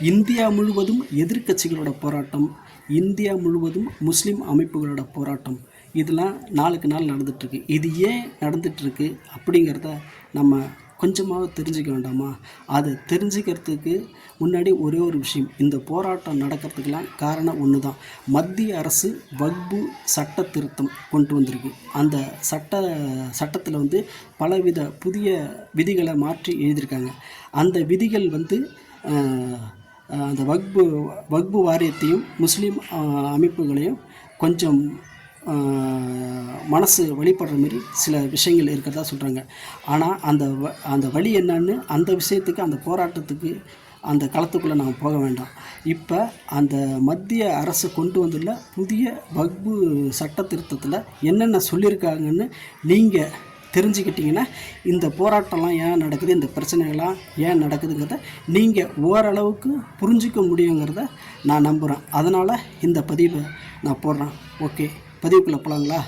India முழுவதும் எதிர்கட்சிகளோட போராட்டம் India முழுவதும் முஸ்லீம் அமைப்புகளோட போராட்டம். இதெல்லாம் நாளுக்கு நாள் நடந்துகிட்ருக்கு இது ஏன் நடந்துகிட்ருக்கு அப்படிங்கிறத நம்ம கொஞ்சமாக தெரிஞ்சுக்க வேண்டாமா? அதை தெரிஞ்சுக்கிறதுக்கு முன்னாடி ஒரே ஒரு விஷயம். இந்த போராட்டம் நடக்கிறதுக்கெல்லாம் காரணம் ஒன்று தான் மத்திய அரசு வக்பு சட்ட திருத்தம் கொண்டு வந்திருக்கு. அந்த சட்ட சட்டத்தில் வந்து பலவித புதிய விதிகளை மாற்றி எழுதியிருக்காங்க. அந்த விதிகள் வந்து அந்த வக்பு வக்பு வாரியத்தையும் முஸ்லீம் அமைப்புகளையும் கொஞ்சம் மனசு வழிபடுற மாதிரி சில விஷயங்கள் இருக்கிறதா சொல்கிறாங்க ஆனால் அந்த வ அந்த வழி என்னன்னு அந்த விஷயத்துக்கு அந்த போராட்டத்துக்கு அந்த களத்துக்குள்ளே நாம் போக வேண்டாம். இப்போ அந்த மத்திய அரசு கொண்டு வந்துள்ள புதிய வக்பு சட்ட திருத்தத்தில் என்னென்ன சொல்லியிருக்காங்கன்னு நீங்கள் தெரிஞ்சுக்கிட்டிங்கன்னா இந்த போராட்டம்லாம் ஏன் நடக்குது இந்த பிரச்சனைகள்லாம் ஏன் நடக்குதுங்கிறத நீங்கள் ஓரளவுக்கு புரிஞ்சிக்க முடியுங்கிறத நான் நம்புகிறேன் அதனால் இந்த பதிவை நான் போடுறேன். ஓகே பதிவுக்குள்ளே போகலாங்களா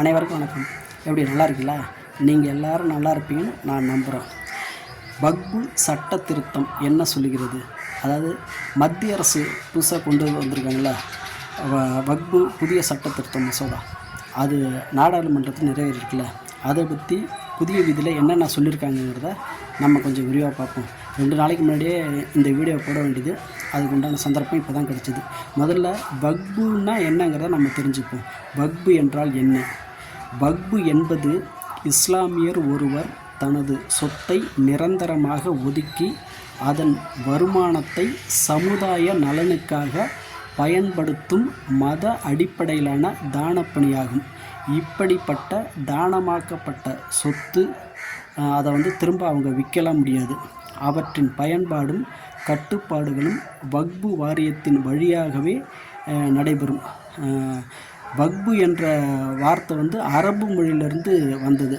அனைவருக்கும் வணக்கம். எப்படி நல்லா இருக்கீங்களா? நீங்கள் எல்லாரும் நல்லா இருப்பீங்கன்னு நான் நம்புகிறேன் பக்பு சட்ட திருத்தம் என்ன சொல்லுகிறது? அதாவது மத்திய அரசு புதுசாக கொண்டு வந்திருக்காங்களா வக்பு புதிய சட்ட திருத்தம் மசோதா. அது நாடாளுமன்றத்தில் நிறைவேறிருக்குல்ல. அதை பற்றி புதிய விதியில் என்னென்ன சொல்லியிருக்காங்கங்கிறத நம்ம கொஞ்சம் விரிவாக பார்ப்போம். ரெண்டு நாளைக்கு முன்னாடியே இந்த வீடியோ போட வேண்டியது. அதுக்கு உண்டான சந்தர்ப்பம் இப்போ தான் கிடச்சிது. முதல்ல பக்புன்னா என்னங்கிறத நம்ம தெரிஞ்சுப்போம். பக்பு என்றால் என்ன? பக்பு என்பது இஸ்லாமியர் ஒருவர் தனது சொத்தை நிரந்தரமாக ஒதுக்கி அதன் வருமானத்தை சமுதாய நலனுக்காக பயன்படுத்தும் மத அடிப்படையிலான தானப்பணியாகும். இப்படிப்பட்ட தானமாக்கப்பட்ட சொத்து அதை வந்து திரும்ப அவங்க விற்கலாம் முடியாது. அவற்றின் பயன்பாடும் கட்டுப்பாடுகளும் வக்பு வாரியத்தின் வழியாகவே நடைபெறும். வக்பு என்ற வார்த்தை வந்து அரபு மொழியிலிருந்து வந்தது.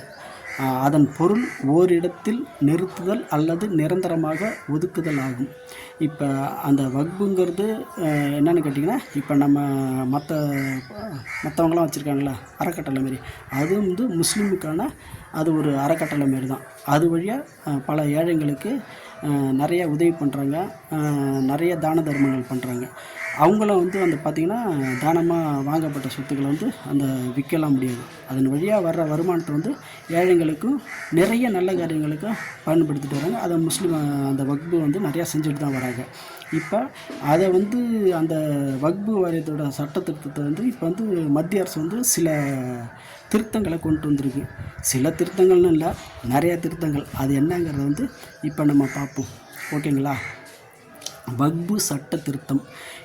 அதன் பொருள் ஓரிடத்தில் நிறுத்துதல் அல்லது நிரந்தரமாக ஒதுக்குதல் ஆகும். இப்போ அந்த வக்புங்கிறது என்னென்னு என்னன்னு கேட்டிங்கன்னா இப்போ நம்ம மற்ற மற்றவங்களாம் வச்சுருக்காங்களா அறக்கட்டளை மாரி. அது வந்து முஸ்லீமுக்கான அது ஒரு அறக்கட்டளை மாரி தான் அது வழியாக பல ஏழைங்களுக்கு நிறைய உதவி பண்ணுறாங்க நிறைய தான தர்மங்கள் பண்ணுறாங்க அவங்கள வந்து அந்த பார்த்திங்கன்னா தானமாக வாங்கப்பட்ட சொத்துக்களை வந்து அந்த விற்கலாம் முடியாது. அதன் வழியாக வர்ற வருமானத்தை வந்து ஏழைங்களுக்கும் நிறைய நல்ல காரியங்களுக்கும் பயன்படுத்திட்டு வராங்க. அதை முஸ்லீம் அந்த வக்பு வந்து நிறையா செஞ்சுட்டு தான் வராங்க. இப்போ அதை வந்து அந்த வக்பு வாரியத்தோட சட்ட திருத்தத்தை வந்து இப்போ வந்து மத்திய அரசு வந்து சில திருத்தங்களை கொண்டு வந்திருக்கு. சில திருத்தங்கள்னு இல்லை நிறைய திருத்தங்கள். அது என்னங்கிறத வந்து இப்போ நம்ம பார்ப்போம். ஓகேங்களா? வக்பு சட்ட திருத்தம்.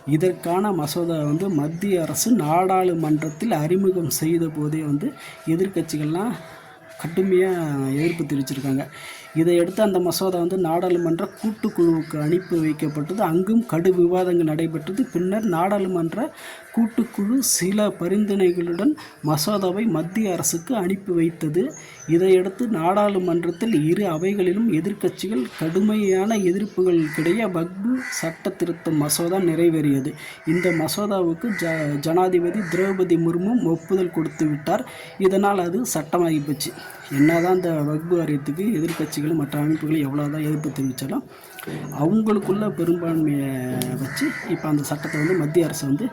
இதற்கான மசோதா வந்து மத்திய அரசு நாடாளுமன்றத்தில் அறிமுகம் செய்த போதே வந்து எதிர்க்கட்சிகள்லாம் கடுமையாக எதிர்ப்பு தெரிவிச்சிருக்காங்க. இதையடுத்து அந்த மசோதா வந்து நாடாளுமன்ற கூட்டுக்குழுவுக்கு அனுப்பி வைக்கப்பட்டது. அங்கும் கடு விவாதங்கள் நடைபெற்றது. பின்னர் நாடாளுமன்ற கூட்டுக்குழு சில பரிந்துரைகளுடன் மசோதாவை மத்திய அரசுக்கு அனுப்பி வைத்தது. இதையடுத்து நாடாளுமன்றத்தில் இரு அவைகளிலும் எதிர்க்கட்சிகள் கடுமையான எதிர்ப்புகளுக்கிடையே வக்பு சட்ட திருத்த மசோதா நிறைவேறியது. இந்த மசோதாவுக்கு ஜ ஜனாதிபதி திரௌபதி முர்மு ஒப்புதல் கொடுத்து விட்டார். இதனால் அது சட்டமாகி போச்சு. என்னதான் இந்த வகுப்பு வாரியத்துக்கு எதிர்க்கட்சிகள் மற்ற அமைப்புகள் எவ்வளோதான் எதிர்ப்பு தெரிவித்தாலும் அவங்களுக்குள்ள பெரும்பான்மையை வச்சு இப்போ அந்த சட்டத்தை வந்து மத்திய அரசு வந்து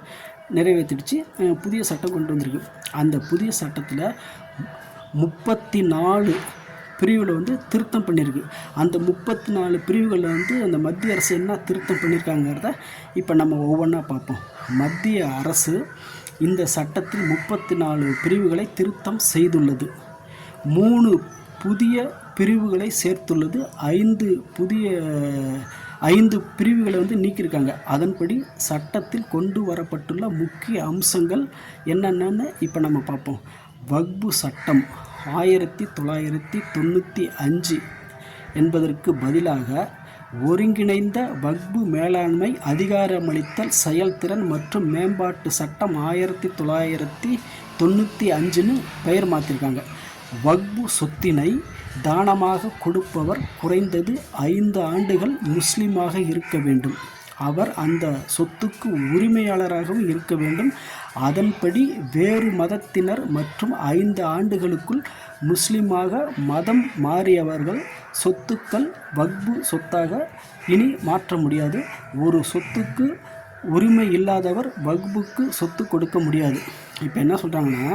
நிறைவேற்றிடுச்சு. புதிய சட்டம் கொண்டு வந்திருக்கு. அந்த புதிய சட்டத்தில் முப்பத்தி நாலு பிரிவில் வந்து திருத்தம் பண்ணியிருக்கு. அந்த முப்பத்தி நாலு பிரிவுகளில் வந்து அந்த மத்திய அரசு என்ன திருத்தம் பண்ணியிருக்காங்கிறத இப்போ நம்ம ஒவ்வொன்றா பார்ப்போம். மத்திய அரசு இந்த சட்டத்தில் முப்பத்தி நாலு பிரிவுகளை திருத்தம் செய்துள்ளது. மூணு புதிய பிரிவுகளை சேர்த்துள்ளது. ஐந்து புதிய ஐந்து பிரிவுகளை வந்து நீக்கியிருக்காங்க. அதன்படி சட்டத்தில் கொண்டு வரப்பட்டுள்ள முக்கிய அம்சங்கள் என்னென்னு இப்போ நம்ம பார்ப்போம். வக்பு சட்டம் ஆயிரத்தி தொள்ளாயிரத்தி தொண்ணூற்றி அஞ்சு என்பதற்கு பதிலாக ஒருங்கிணைந்த வக்பு மேலாண்மை அதிகாரமளித்தல் செயல்திறன் மற்றும் மேம்பாட்டு சட்டம் ஆயிரத்தி தொள்ளாயிரத்தி தொண்ணூற்றி அஞ்சுன்னு பெயர் மாற்றிருக்காங்க வக்பு சொத்தினை தானமாக கொடுப்பவர் குறைந்தது ஐந்து ஆண்டுகள் முஸ்லீமாக இருக்க வேண்டும். அவர் அந்த சொத்துக்கு உரிமையாளராகவும் இருக்க வேண்டும். அதன்படி வேறு மதத்தினர் மற்றும் ஐந்து ஆண்டுகளுக்குள் முஸ்லீமாக மதம் மாறியவர்கள் சொத்துக்கள் வக்பு சொத்தாக இனி மாற்ற முடியாது. ஒரு சொத்துக்கு உரிமை இல்லாதவர் வக்புக்கு சொத்து கொடுக்க முடியாது. இப்போ என்ன சொல்கிறாங்கன்னா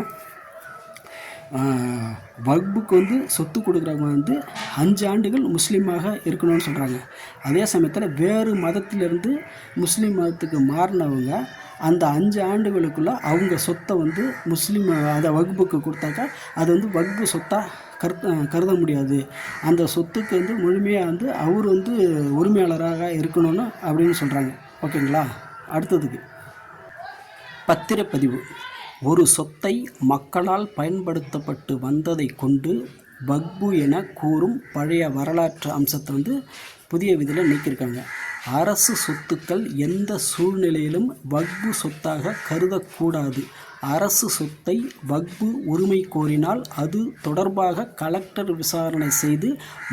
வக்புக்கு வந்து சொத்து கொடுக்குறவங்க வந்து அஞ்சு ஆண்டுகள் முஸ்லீமாக இருக்கணும்னு சொல்கிறாங்க அதே சமயத்தில் வேறு மதத்திலிருந்து முஸ்லீம் மதத்துக்கு மாறினவங்க அந்த அஞ்சு ஆண்டுகளுக்குள்ளே அவங்க சொத்தை வந்து முஸ்லீம் அதை வகுப்புக்கு கொடுத்தாக்கா அது வந்து வகுப்பு சொத்தாக கருத் கருத முடியாது. அந்த சொத்துக்கு வந்து முழுமையாக வந்து அவர் வந்து உரிமையாளராக இருக்கணும்னு அப்படின்னு சொல்கிறாங்க ஓகேங்களா? அடுத்ததுக்கு பத்திரப்பதிவு. ஒரு சொத்தை மக்களால் பயன்படுத்தப்பட்டு வந்ததை கொண்டு வக்பு என கூறும் பழைய வரலாற்று அம்சத்தை வந்து புதிய விதியில் நீக்கியிருக்காங்க. அரசு சொத்துக்கள் எந்த சூழ்நிலையிலும் வக்பு சொத்தாக கருதக்கூடாது. அரசு சொத்தை வக்பு உரிமை கோரினால் அது தொடர்பாக கலெக்டர் விசாரணை செய்து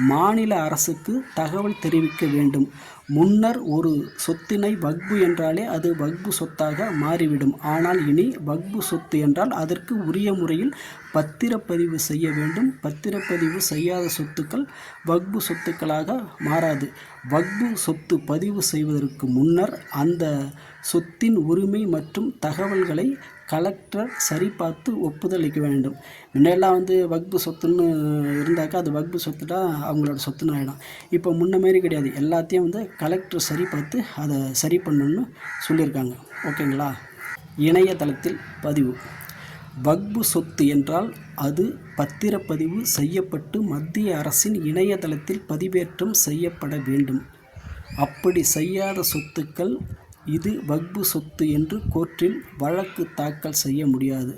மாநில அரசுக்கு தகவல் தெரிவிக்க வேண்டும். முன்னர் ஒரு சொத்தினை வக்பு என்றாலே அது வக்பு சொத்தாக மாறிவிடும். ஆனால் இனி வக்பு சொத்து என்றால் அதற்கு உரிய முறையில் பத்திரப்பதிவு செய்ய வேண்டும். பத்திரப்பதிவு செய்யாத சொத்துக்கள் வக்பு சொத்துக்களாக மாறாது. வக்பு சொத்து பதிவு செய்வதற்கு முன்னர் அந்த சொத்தின் உரிமை மற்றும் தகவல்களை கலெக்டர் சரி பார்த்து வேண்டும். முன்னெல்லாம் வந்து வக்பு சொத்துன்னு இருந்தாக்கா அது வக்பு சொத்துட்டா அவங்களோட சொத்துன்னு ஆகிடும் இப்போ முன்ன மாரி கிடையாது. எல்லாத்தையும் வந்து கலெக்டர் சரி பார்த்து அதை சரி பண்ணணும்னு சொல்லியிருக்காங்க. ஓகேங்களா? இணையதளத்தில் பதிவு. வக்பு சொத்து என்றால் அது பத்திரப்பதிவு செய்யப்பட்டு மத்திய அரசின் இணையதளத்தில் பதிவேற்றம் செய்யப்பட வேண்டும். அப்படி செய்யாத சொத்துக்கள் இது வக்பு சொத்து என்று கோர்ட்டில் வழக்கு தாக்கல் செய்ய முடியாது.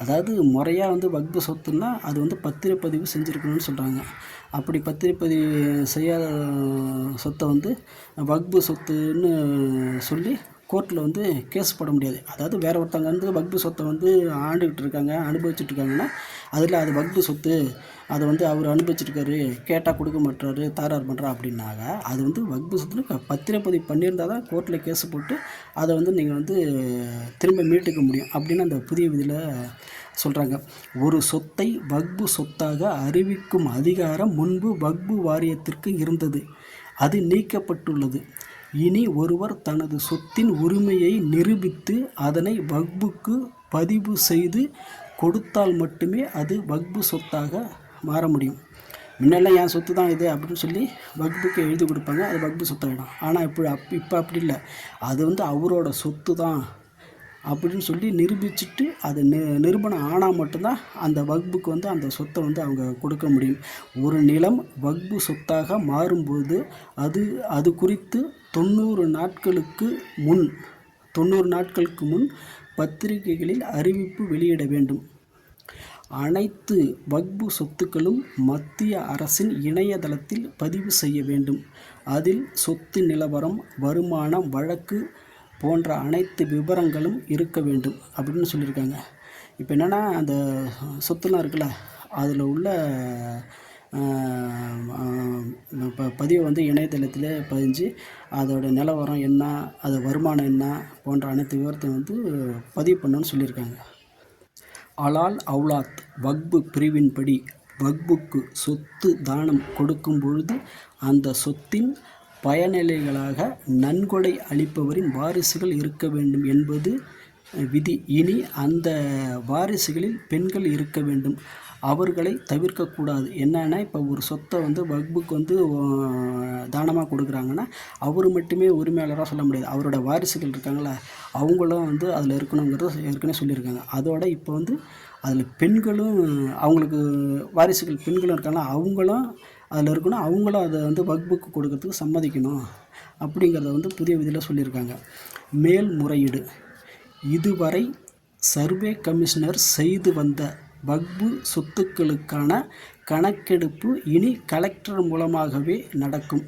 அதாவது முறையாக வந்து வக்பு சொத்துன்னா அது வந்து பத்திரப்பதிவு செஞ்சுருக்கணும்னு சொல்கிறாங்க அப்படி பத்திரப்பதிவு செய்யாத சொத்தை வந்து வக்பு சொத்துன்னு சொல்லி கோர்ட்டில் வந்து கேஸ் போட முடியாது. அதாவது வேறு ஒருத்தவங்க வந்து வக்பு சொத்தை வந்து ஆண்டுக்கிட்டு இருக்காங்க அனுபவிச்சுட்டு இருக்காங்கன்னா அதில் அது வக்பு சொத்து அதை வந்து அவர் அனுபவிச்சிருக்காரு கேட்டால் கொடுக்க மாட்டாரு தாரார் பண்ணுறா அப்படின்னாங்க அது வந்து வக்பு சொத்துன்னு பத்திரப்பதிவு பண்ணியிருந்தால் தான் கோர்ட்டில் கேஸ் போட்டு அதை வந்து நீங்கள் வந்து திரும்ப மீட்டுக்க முடியும் அப்படின்னு அந்த புதிய விதியில் சொல்கிறாங்க ஒரு சொத்தை வக்பு சொத்தாக அறிவிக்கும் அதிகாரம் முன்பு வக்பு வாரியத்திற்கு இருந்தது. அது நீக்கப்பட்டுள்ளது. இனி ஒருவர் தனது சொத்தின் உரிமையை நிரூபித்து அதனை வக்புக்கு பதிவு செய்து கொடுத்தால் மட்டுமே அது வக்பு சொத்தாக மாற முடியும். முன்னெல்லாம் என் சொத்து தான் இது அப்படின்னு சொல்லி வக்புக்கு எழுதி கொடுப்பாங்க. அது வக்பு சொத்தாகிடும் ஆனால் இப்போ அப் இப்போ அப்படி இல்லை. அது வந்து அவரோட சொத்து தான் அப்படின்னு சொல்லி நிரூபிச்சுட்டு அது நி நிரூபணம் ஆனால் மட்டும்தான் அந்த வக்புக்கு வந்து அந்த சொத்தை வந்து அவங்க கொடுக்க முடியும். ஒரு நிலம் வக்பு சொத்தாக மாறும்போது அது அது குறித்து தொண்ணூறு நாட்களுக்கு முன் தொண்ணூறு நாட்களுக்கு முன் பத்திரிகைகளில் அறிவிப்பு வெளியிட வேண்டும். அனைத்து வக்பு சொத்துக்களும் மத்திய அரசின் இணையதளத்தில் பதிவு செய்ய வேண்டும். அதில் சொத்து நிலவரம் வருமானம் வழக்கு போன்ற அனைத்து விவரங்களும் இருக்க வேண்டும் அப்படின்னு சொல்லியிருக்காங்க. இப்போ என்னென்னா அந்த சொத்துலாம் இருக்குல்ல அதில் உள்ள ப பதிவை வந்து இணையதளத்தில் பதிஞ்சு அதோட நிலவரம் என்ன அது வருமானம் என்ன போன்ற அனைத்து விவரத்தையும் வந்து பதிவு பண்ணணும்னு சொல்லியிருக்காங்க. அலால் அவுலாத் வக்பு பிரிவின்படி வக்புக்கு சொத்து தானம் கொடுக்கும் பொழுது அந்த சொத்தின் பயனிலைகளாக நன்கொடை அளிப்பவரின் வாரிசுகள் இருக்க வேண்டும் என்பது விதி. இனி அந்த வாரிசுகளில் பெண்கள் இருக்க வேண்டும். அவர்களை தவிர்க்கக்கூடாது. என்னென்னா இப்போ ஒரு சொத்தை வந்து வக்புக்கு வந்து தானமாக கொடுக்குறாங்கன்னா அவர் மட்டுமே உரிமையாளராக சொல்ல முடியாது. அவரோட வாரிசுகள் இருக்காங்களா? அவங்களும் வந்து அதில் இருக்கணுங்கிறது ஏற்கனவே சொல்லியிருக்காங்க. அதோட இப்போ வந்து அதில் பெண்களும் அவங்களுக்கு வாரிசுகள் பெண்களும் இருக்காங்களா? அவங்களும் அதில் இருக்கணும். அவங்களும் அதை வந்து வக்புக்கு கொடுக்கறதுக்கு சம்மதிக்கணும் அப்படிங்கிறத வந்து புதிய விதியில் சொல்லியிருக்காங்க. மேல்முறையீடு இதுவரை சர்வே கமிஷனர் செய்து வந்த வக்பு சொத்துக்களுக்கான கணக்கெடுப்பு இனி கலெக்டர் மூலமாகவே நடக்கும்.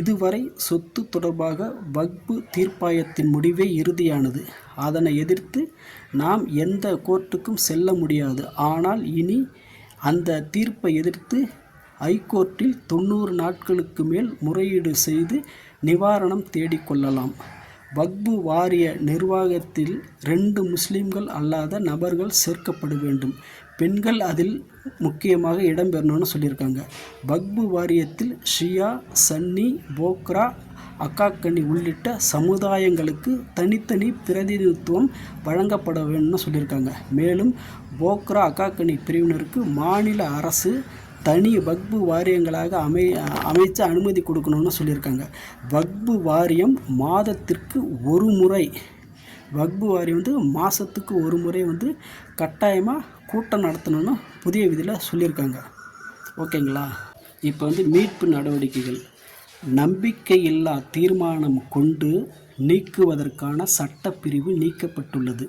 இதுவரை சொத்து தொடர்பாக வக்பு தீர்ப்பாயத்தின் முடிவே இறுதியானது. அதனை எதிர்த்து நாம் எந்த கோர்ட்டுக்கும் செல்ல முடியாது. ஆனால் இனி அந்த தீர்ப்பை எதிர்த்து ஐகோர்ட்டில் தொண்ணூறு நாட்களுக்கு மேல் முறையீடு செய்து நிவாரணம் தேடிக்கொள்ளலாம் வக்பு வாரிய நிர்வாகத்தில் ரெண்டு முஸ்லீம்கள் அல்லாத நபர்கள் சேர்க்கப்பட வேண்டும். பெண்கள் அதில் முக்கியமாக இடம்பெறணும்னு சொல்லியிருக்காங்க. வக்பு வாரியத்தில் ஷியா சன்னி போக்ரா அக்காக்கனி உள்ளிட்ட சமுதாயங்களுக்கு தனித்தனி பிரதிநிதித்துவம் வழங்கப்பட வேணும்னு சொல்லியிருக்காங்க. மேலும் போக்ரா அக்காக்கனி பிரிவினருக்கு மாநில அரசு தனி வக்பு வாரியங்களாக அமை அமைச்சு அனுமதி கொடுக்கணும்னு சொல்லியிருக்காங்க. வக்பு வாரியம் மாதத்திற்கு ஒரு முறை வக்பு வாரியம் வந்து மாதத்துக்கு ஒரு முறை வந்து கட்டாயமாக கூட்டம் நடத்தணும்னு புதிய விதியில் சொல்லியிருக்காங்க. ஓகேங்களா? இப்போ வந்து மீட்பு நடவடிக்கைகள். நம்பிக்கையில்லா தீர்மானம் கொண்டு நீக்குவதற்கான சட்டப்பிரிவு நீக்கப்பட்டுள்ளது.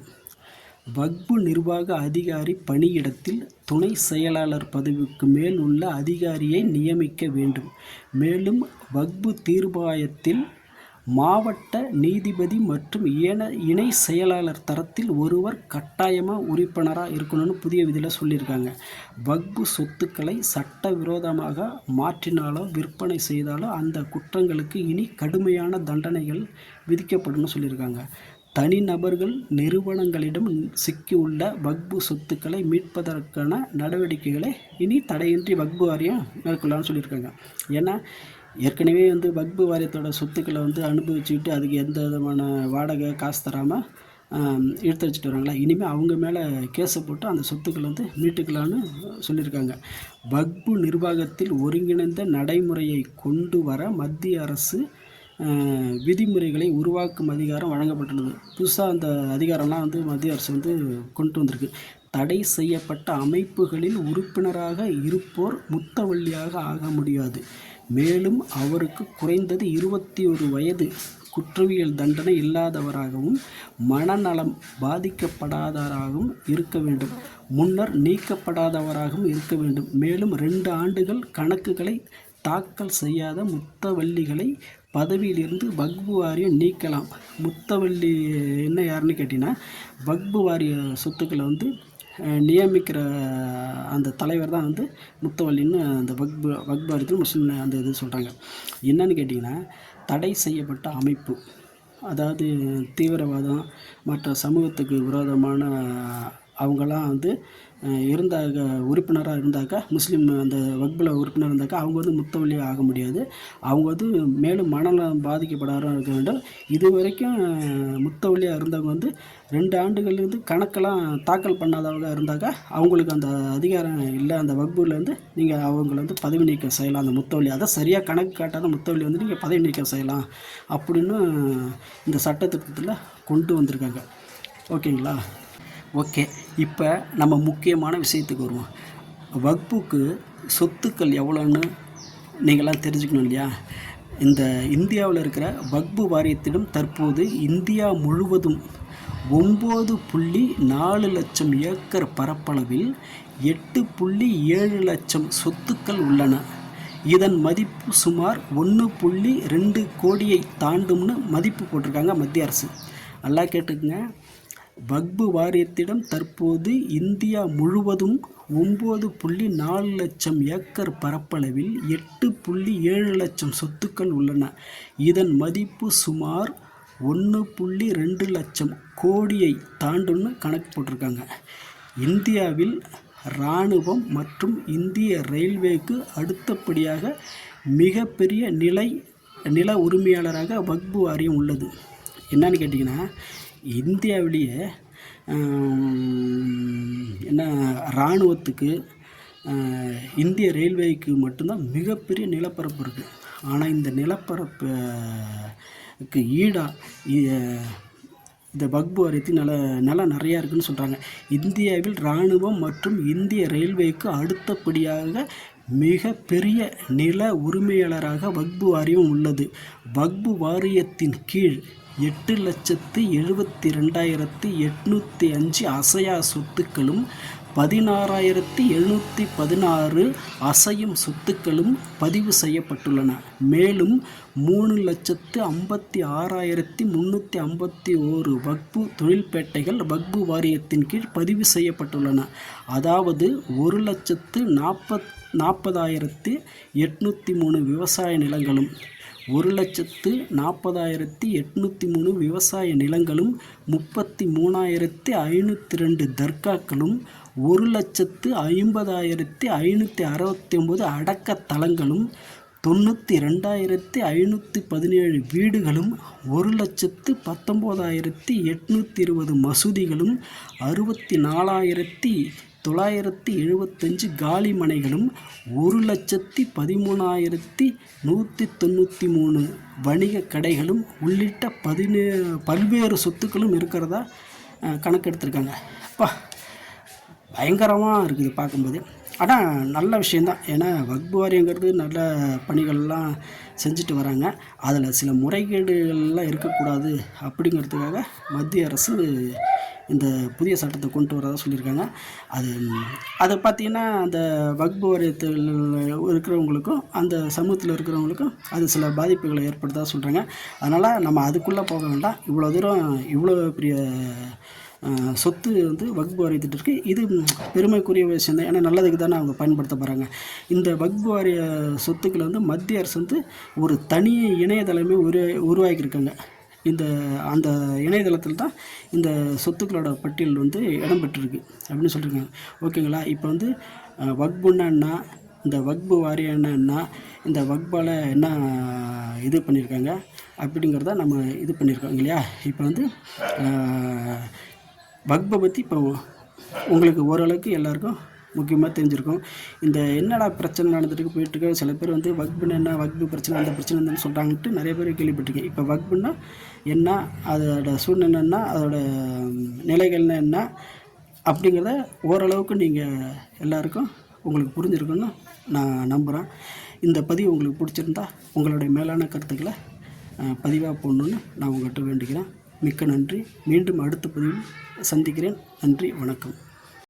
வக்பு நிர்வாக அதிகாரி பணியிடத்தில் துணை செயலாளர் பதவிக்கு மேல் உள்ள அதிகாரியை நியமிக்க வேண்டும். மேலும் வக்பு தீர்ப்பாயத்தில் மாவட்ட நீதிபதி மற்றும் ஏன இணை செயலாளர் தரத்தில் ஒருவர் கட்டாயமாக உறுப்பினராக இருக்கணும்னு புதிய விதியில் சொல்லியிருக்காங்க. வக்பு சொத்துக்களை சட்டவிரோதமாக மாற்றினாலோ விற்பனை செய்தாலோ அந்த குற்றங்களுக்கு இனி கடுமையான தண்டனைகள் விதிக்கப்படும்னு சொல்லியிருக்காங்க. தனிநபர்கள் நிறுவனங்களிடம் சிக்கியுள்ள வக்பு சொத்துக்களை மீட்பதற்கான நடவடிக்கைகளை இனி தடையின்றி வக்பு வாரியம் மேற்கொள்ளலாம்னு சொல்லியிருக்காங்க. ஏன்னா ஏற்கனவே வந்து வக்பு வாரியத்தோட சொத்துக்களை வந்து அனுபவிச்சுக்கிட்டு அதுக்கு எந்த விதமான வாடகை காசு தராமல் எடுத்து வச்சுட்டு வராங்களா? இனிமேல் அவங்க மேலே கேஸை போட்டு அந்த சொத்துக்களை வந்து மீட்டுக்கலான்னு சொல்லியிருக்காங்க. வக்பு நிர்வாகத்தில் ஒருங்கிணைந்த நடைமுறையை கொண்டு வர மத்திய அரசு விதிமுறைகளை உருவாக்கும் அதிகாரம் வழங்கப்பட்டுள்ளது. புதுசாக அந்த அதிகாரம்லாம் வந்து மத்திய அரசு வந்து கொண்டு வந்திருக்கு. தடை செய்யப்பட்ட அமைப்புகளில் உறுப்பினராக இருப்போர் முத்தவள்ளியாக ஆக முடியாது. மேலும் அவருக்கு குறைந்தது இருபத்தி ஒரு வயது குற்றவியல் தண்டனை இல்லாதவராகவும் மனநலம் பாதிக்கப்படாதவராகவும் இருக்க வேண்டும். முன்னர் நீக்கப்படாதவராகவும் இருக்க வேண்டும். மேலும் ரெண்டு ஆண்டுகள் கணக்குகளை தாக்கல் செய்யாத முத்தவள்ளிகளை பதவியிலிருந்து வக்பு வாரியம் நீக்கலாம். முத்தவள்ளி என்ன யாருன்னு கேட்டிங்கன்னா வக்பு வாரிய சொத்துக்களை வந்து நியமிக்கிற அந்த தலைவர் தான் வந்து முத்தவள்ளின்னு அந்த வக்பு வக்பு முஸ்லீம் அந்த இது சொல்கிறாங்க என்னன்னு கேட்டிங்கன்னா தடை செய்யப்பட்ட அமைப்பு. அதாவது தீவிரவாதம் மற்ற சமூகத்துக்கு விரோதமான அவங்கெல்லாம் வந்து இருந்தாக்க உறுப்பினராக இருந்தாக்கா முஸ்லீம் அந்த வக்பில் உறுப்பினர் இருந்தாக்கா அவங்க வந்து முத்தவள்ளி ஆக முடியாது. அவங்க வந்து மேலும் மனநலம் பாதிக்கப்படாத இருக்க வேண்டும். இது வரைக்கும் முத்தவள்ளியாக இருந்தவங்க வந்து ரெண்டு ஆண்டுகள்லேருந்து கணக்கெல்லாம் தாக்கல் பண்ணாதவங்க இருந்தாக்கா அவங்களுக்கு அந்த அதிகாரம் இல்லை. அந்த வகுப்புலேருந்து நீங்கள் அவங்கள வந்து பதவி நீக்கம் செய்யலாம். அந்த முத்தவள்ளி அதை சரியாக கணக்கு காட்டாத முத்தவள்ளி வந்து நீங்கள் பதவி நீக்கம் செய்யலாம் அப்படின்னு இந்த சட்டத்திட்டத்தில் கொண்டு வந்திருக்காங்க. ஓகேங்களா? ஓகே. இப்போ நம்ம முக்கியமான விஷயத்துக்கு வருவோம். வக்புக்கு சொத்துக்கள் எவ்வளோன்னு நீங்களாம் தெரிஞ்சுக்கணும் இல்லையா? இந்த இந்தியாவில் இருக்கிற வக்பு வாரியத்திடம் தற்போது இந்தியா முழுவதும் ஒம்பது புள்ளி நாலு லட்சம் ஏக்கர் பரப்பளவில் எட்டு புள்ளி ஏழு லட்சம் சொத்துக்கள் உள்ளன. இதன் மதிப்பு சுமார் ஒன்று புள்ளி ரெண்டு கோடியை தாண்டும்னு மதிப்பு போட்டிருக்காங்க மத்திய அரசு. நல்லா கேட்டுக்குங்க. வக்பு வாரியத்திடம் தற்போது இந்தியா முழுவதும் ஒம்பது புள்ளி நாலு லட்சம் ஏக்கர் பரப்பளவில் எட்டு புள்ளி ஏழு லட்சம் சொத்துக்கள் உள்ளன. இதன் மதிப்பு சுமார் ஒன்று புள்ளி ரெண்டு லட்சம் கோடியை தாண்டும்னு கணக்கு போட்டிருக்காங்க. இந்தியாவில் இராணுவம் மற்றும் இந்திய ரயில்வேக்கு அடுத்தபடியாக மிகப்பெரிய நிலை நில உரிமையாளராக வக்பு வாரியம் உள்ளது. என்னன்னு கேட்டிங்கன்னா இந்தியாவிலேயே என்ன இராணுவத்துக்கு இந்திய ரயில்வேக்கு மட்டும்தான் மிகப்பெரிய நிலப்பரப்பு இருக்குது ஆனால் இந்த நிலப்பரப்புக்கு ஈடாக இந்த வக்பு வாரியத்தில் நல்ல நிலம் நிறையா இருக்குதுன்னு சொல்கிறாங்க இந்தியாவில் இராணுவம் மற்றும் இந்திய ரயில்வேக்கு அடுத்தபடியாக மிக பெரிய நில உரிமையாளராக வக்பு வாரியம் உள்ளது. வக்பு வாரியத்தின் கீழ் எட்டு லட்சத்து எழுபத்தி ரெண்டாயிரத்தி எட்நூற்றி அஞ்சு அசையா சொத்துக்களும் பதினாறாயிரத்தி எழுநூற்றி பதினாறு அசையும் சொத்துக்களும் பதிவு செய்யப்பட்டுள்ளன. மேலும் மூணு லட்சத்து ஐம்பத்தி ஆறாயிரத்தி முந்நூற்றி ஐம்பத்தி ஓரு வக்பு தொழில்பேட்டைகள் வக்பு வாரியத்தின் கீழ் பதிவு செய்யப்பட்டுள்ளன. அதாவது ஒரு லட்சத்து நாற்பத் நாற்பதாயிரத்து எட்நூற்றி மூணு விவசாய நிலங்களும் ஒரு லட்சத்து நாற்பதாயிரத்தி எட்நூற்றி மூணு விவசாய நிலங்களும் முப்பத்தி மூணாயிரத்தி ஐநூற்றி ரெண்டு தர்காக்களும் ஒரு லட்சத்து ஐம்பதாயிரத்தி ஐநூற்றி அறுபத்தி ஒம்பது அடக்கத்தலங்களும் தொண்ணூற்றி ரெண்டாயிரத்தி ஐநூற்றி பதினேழு வீடுகளும் ஒரு லட்சத்து பத்தொம்போதாயிரத்தி எட்நூற்றி இருபது மசூதிகளும் அறுபத்தி நாலாயிரத்தி தொள்ளாயிரத்தி எழுபத்தஞ்சு காலி மனைகளும் ஒரு லட்சத்தி பதிமூணாயிரத்தி நூற்றி தொண்ணூற்றி மூணு வணிக கடைகளும் உள்ளிட்ட பதினே பல்வேறு சொத்துக்களும் இருக்கிறதா கணக்கெடுத்திருக்காங்க. அப்பா பயங்கரமாக இருக்குது பார்க்கும்போது. ஆனால் நல்ல விஷயந்தான் ஏன்னா வக்பு வாரியங்கிறது நல்ல பணிகள்லாம் செஞ்சுட்டு வராங்க. அதில் சில முறைகேடுகள்லாம் இருக்கக்கூடாது அப்படிங்கிறதுக்காக மத்திய அரசு இந்த புதிய சட்டத்தை கொண்டு வரதாக சொல்லியிருக்காங்க. அது அதை பார்த்தீங்கன்னா அந்த வக்பு வாரியத்தில் இருக்கிறவங்களுக்கும் அந்த சமூகத்தில் இருக்கிறவங்களுக்கும் அது சில பாதிப்புகளை ஏற்படுத்ததாக சொல்கிறாங்க அதனால் நம்ம அதுக்குள்ளே போக வேண்டாம். இவ்வளோ தூரம் இவ்வளோ பெரிய சொத்து வந்து வக்பு வாரியத்திட்டு இருக்குது இது பெருமைக்குரிய விஷயம் தான் ஏன்னா நல்லதுக்கு தானே அவங்க பயன்படுத்த போகிறாங்க இந்த வக்பு வாரிய சொத்துக்களை வந்து மத்திய அரசு வந்து ஒரு தனி இணையதளமே உரு உருவாக்கியிருக்காங்க. இந்த அந்த இணையதளத்தில் தான் இந்த சொத்துக்களோட பட்டியல் வந்து இடம்பெற்றிருக்கு அப்படின்னு சொல்லியிருக்காங்க. ஓகேங்களா? இப்போ வந்து வக்புன்னா என்ன இந்த வக்பு வாரியம்னா என்ன இந்த வக்பால் என்ன இது பண்ணியிருக்காங்க அப்படிங்கிறத நம்ம இது பண்ணியிருக்கோம் இல்லையா? இப்போ வந்து வக்பை பற்றி இப்போ உங்களுக்கு ஓரளவுக்கு எல்லாருக்கும் முக்கியமாக தெரிஞ்சிருக்கும். இந்த என்னடா பிரச்சனை நடந்துட்டு போயிட்டுருக்க சில பேர் வந்து வக்புன்னு என்ன வக்பு பிரச்சனை அந்த பிரச்சனை வந்து சொல்கிறாங்கன்ட்டு நிறைய பேர் கேள்விப்பட்டிருக்கேன். இப்போ வக்புன்னா என்ன அதோட சூழ்நிலை என்ன அதோட நிலைகள்னா என்ன அப்படிங்கிறத ஓரளவுக்கு நீங்கள் எல்லாருக்கும் உங்களுக்கு புரிஞ்சிருக்குன்னு நான் நம்புகிறேன் இந்த பதிவு உங்களுக்கு பிடிச்சிருந்தா உங்களுடைய மேலான கருத்துக்களை பதிவாக போடணுன்னு நான் உங்கள்கிட்ட வேண்டிக்கிறேன். மிக்க நன்றி. மீண்டும் அடுத்த பதிவில் சந்திக்கிறேன். நன்றி. வணக்கம்.